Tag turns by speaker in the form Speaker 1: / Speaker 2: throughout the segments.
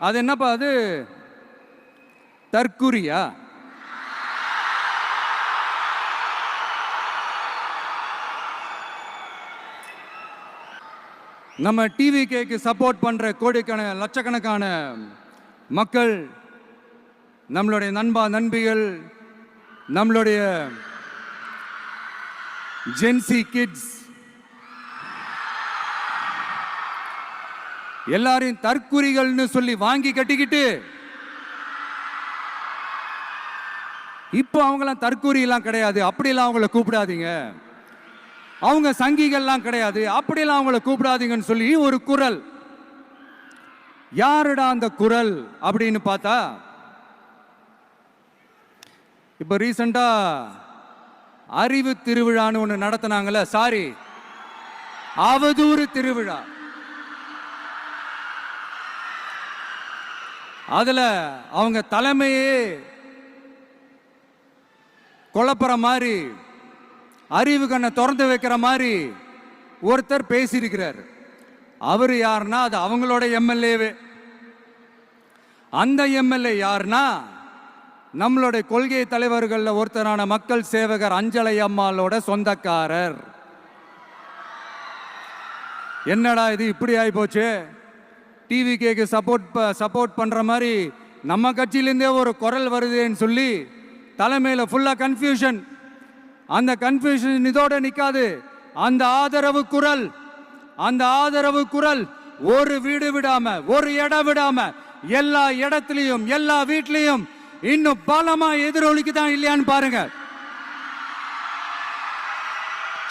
Speaker 1: அது என்னப்பா அது? தற்குறியா? நம்ம டிவி கேக்கு சப்போர்ட் பண்ற கோடிக்கான லட்சக்கணக்கான மக்கள் நம்மளுடைய நண்பா நண்பிகள் நம்மளுடைய ஜென்சி கிட்ஸ் எல்லாரையும் தற்குறிகள்னு சொல்லி வாங்கி கட்டிக்கிட்டு இப்போ அவங்களாம் தற்கூரியெல்லாம் கிடையாது. அப்படிலாம் அவங்கள கூப்பிடாதீங்க. அவங்க சங்கிகள்லாம் கிடையாது. அப்படிலாம் அவங்கள கூப்பிடாதீங்கன்னு சொல்லி ஒரு குரல். யாருடா அந்த குரல் அப்படின்னு பார்த்தா இப்போ ரீசண்டாக அறிவு திருவிழான்னு ஒன்று நடத்தினாங்கல்ல சாரி அவதூறு திருவிழா. அதுல அவங்க தலைமையே குழப்புற மாதிரி அறிவு கண்ணை திறந்து வைக்கிற மாதிரி ஒருத்தர் பேசியிருக்கிறார். அவர் யாருன்னா அது அவங்களோட எம்எல்ஏவே. அந்த எம்எல்ஏ யாருன்னா நம்மளுடைய கொள்கை தலைவர்களில் ஒருத்தரான மக்கள் சேவகர் அஞ்சலை அம்மாளோட சொந்தக்காரர். என்னடா இது இப்படி ஆகி போச்சு டிவிகேக்கு சப்போர்ட் சப்போர்ட் பண்ணுற மாதிரி நம்ம கட்சியிலேருந்தே ஒரு குரல் வருதுன்னு சொல்லி தலைமையில் ஃபுல்லாக கன்ஃபியூஷன் அந்த கன்ஃபியூஷன் இதோடு நிற்காது அந்த ஆதரவு குரல் அந்த ஆதரவு குரல் ஒரு வீடு விடாம ஒரு இடம் விடாம எல்லா இடத்துலையும் எல்லா வீட்லேயும் இன்னும் பலமா எதிரொலிக்குதான் இல்லையான்னு பாருங்க.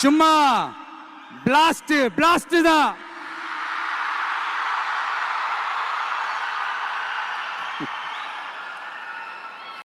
Speaker 1: சும்மா பிளாஸ்ட் பிளாஸ்ட் தான்.